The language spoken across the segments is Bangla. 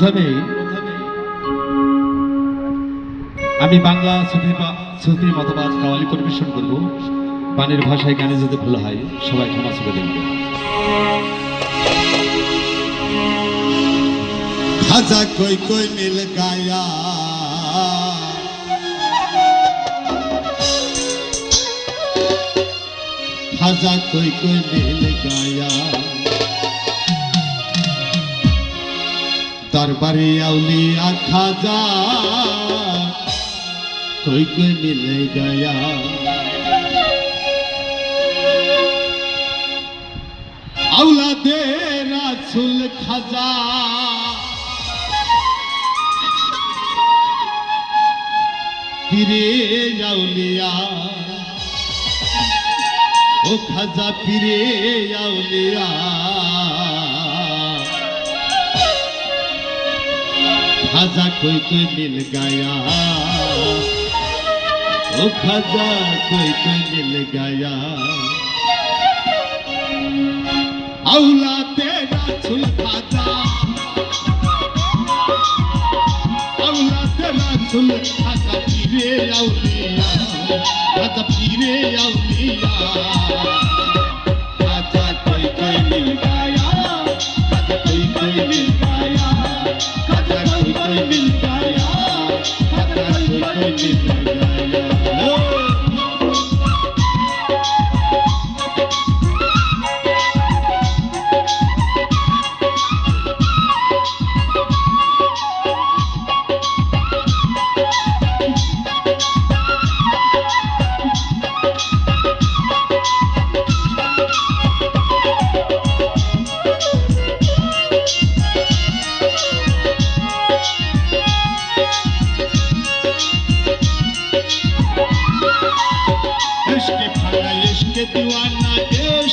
প্রথমে আমি বাংলা সুফি সুফি মতবাদ কাওয়ালি পরিবেশন করব। পানির ভাষায় গানে যদি ভুল হয়, সবাই ক্ষমা করে দেখবে। খাজা কই কই মিল গায়া। খাজা কই কই মিল গায়া। দরবারে আউলিয়া খাজা। কই কই মিল গায়া। আউলাদে রাসুল খাজা। পীরে আউলিয়া। ও খাজা পীরে আউলিয়া। খাজা কই কই মিল গায়া। ও খাজা কই কই মিল গায়া। আউলা তেরা ছুল খাজা আউলা তেরা ছুল খাজা পীরে আউলিয়া। খাজা পীরে আউলিয়া। কই কই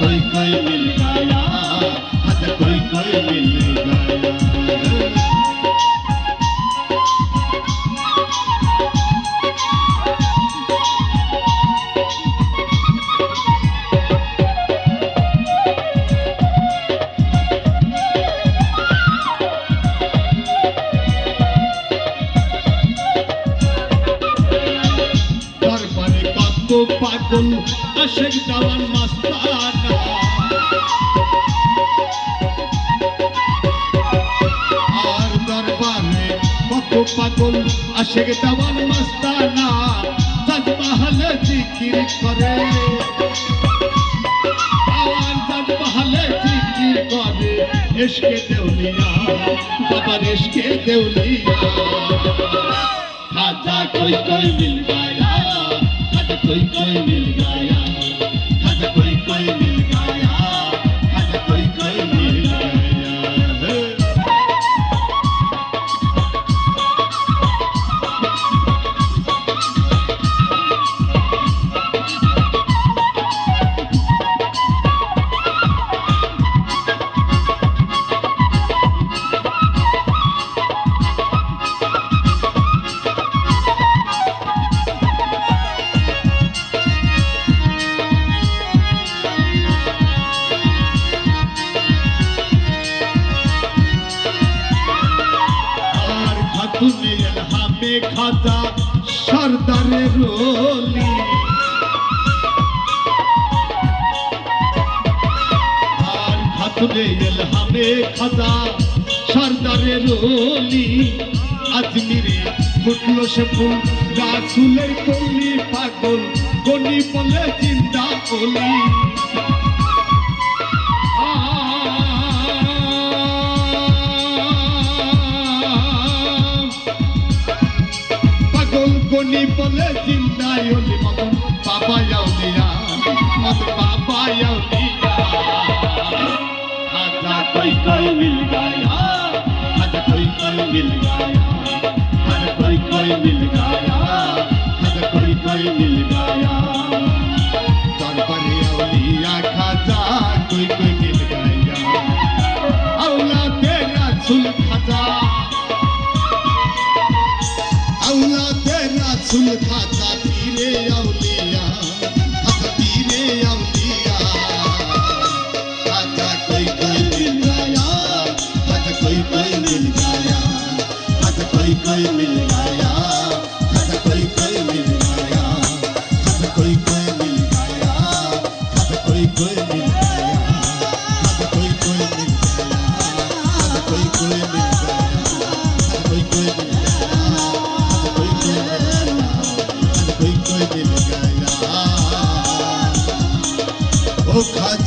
कोई कोई मिल गया हद कोई कोई मिल गया। আব্দুল আশেক দাওয়ান মাস্তানা। আর দরবারে কত পাগল আশেক দাওয়ান মাস্তানা তাজমহল জিকির করে। দাওয়ান তাজমহল জিকির করে, এসকে দেউলিয়া, বাবার এসকে দেউলিয়া। খাজা কই কই, মিল খাজা কই কই মিল গায়া খাজা কই কই মিল খাজা সর্দারে রোলি। আর খাতুনে এলহামে খাজা সর্দারে রোলি। আজমিরে ফুটলো সে ফুল গাছুলের কলি পাগল, গনি বলে চিন্তা কলি कोई कोई मिल गया हर कोई कोई मिल गया हर कोई कोई मिल गया हर कोई कोई मिल गया दरबारी औलिया खाजा कोई कोई मिल गया औला तेरा सुन खाजा औला तेरा सुन खाजा पीरे औलिया Oh, God.